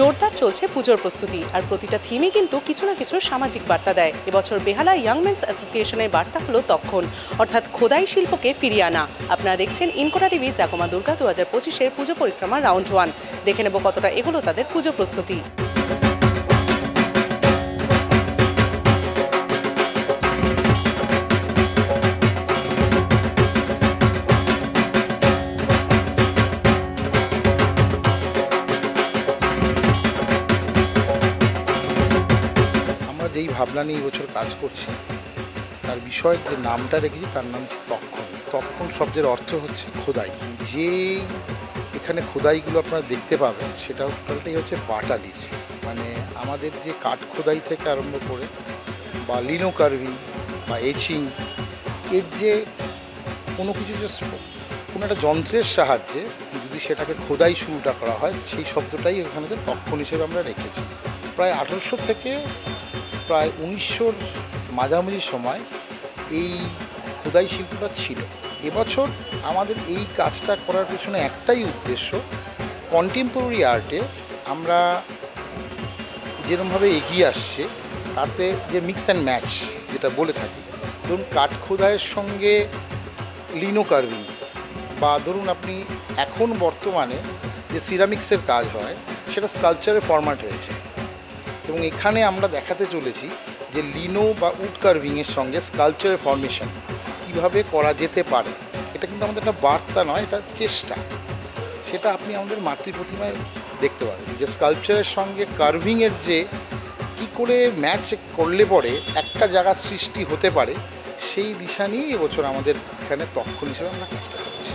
জোরদার চলছে পুজোর প্রস্তুতি, আর প্রতিটা থিমে কিন্তু কিছু না কিছু সামাজিক বার্তা দেয়। এবছর বেহালা ইয়াং মেন্স অ্যাসোসিয়েশনের বার্তা হলো তক্ষণ অর্থাৎ খোদাই শিল্পকে ফিরিয়ে আনা। আপনারা দেখছেন ইনকোটা টিভি জাকমা দুর্গা দু হাজার পঁচিশের পুজো পরিক্রমা রাউন্ড ওয়ান। দেখে নেব কতটা এগুলো তাদের পুজো প্রস্তুতি। যেই ভাবনা নিয়ে এবছর কাজ করছি, তার বিষয়ের যে নামটা রেখেছি তার নাম তক্ষণ। তক্ষণ শব্দের অর্থ হচ্ছে খোদাই। যে এখানে খোদাইগুলো আপনারা দেখতে পাবেন, সেটা টোটালটাই হচ্ছে বাটালির মানে আমাদের যে কাঠ খোদাই থেকে আরম্ভ করে বা লিনো কার্ভিং বা এচিং, এর যে কোনো কিছু যে কোনো একটা যন্ত্রের সাহায্যে যদি সেটাকে খোদাই শুরুটা করা হয়, সেই শব্দটাই এখানে তক্ষণ হিসেবে আমরা রেখেছি। প্রায় আঠেরোশো থেকে প্রায় উনিশশোর মাঝামাঝি সময় এই খোদাই শিল্পটা ছিল। এবছর আমাদের এই কাজটা করার পেছনে একটাই উদ্দেশ্য কন্টেম্পোরারি আর্টে আমরা যেরমভাবে এগিয়ে আসছে, তাতে যে মিক্স অ্যান্ড ম্যাচ যেটা বলে থাকি। ধরুন কাঠ খোদাইয়ের সঙ্গে লিনো কার্ভিং বা ধরুন আপনি এখন বর্তমানে যে সিরামিক্সের কাজ হয়, সেটা স্কালচারের ফরম্যাট হয়েছে। এবং এখানে আমরা দেখাতে চলেছি যে লিনো বা উড কার্ভিংয়ের সঙ্গে স্কালচারের ফর্মেশন কীভাবে করা যেতে পারে। এটা কিন্তু আমাদের একটা বার্তা নয়, এটা চেষ্টা। সেটা আপনি আমাদের মাতৃ প্রতিমায় দেখতে পাবেন যে স্কালচারের সঙ্গে কার্ভিংয়ের যে কি করে ম্যাচ করলে পরে একটা জায়গা সৃষ্টি হতে পারে, সেই দিশা নিয়েই এবছর আমাদের এখানে তক্ষণ হিসেবে আমরা কাজটা করছি।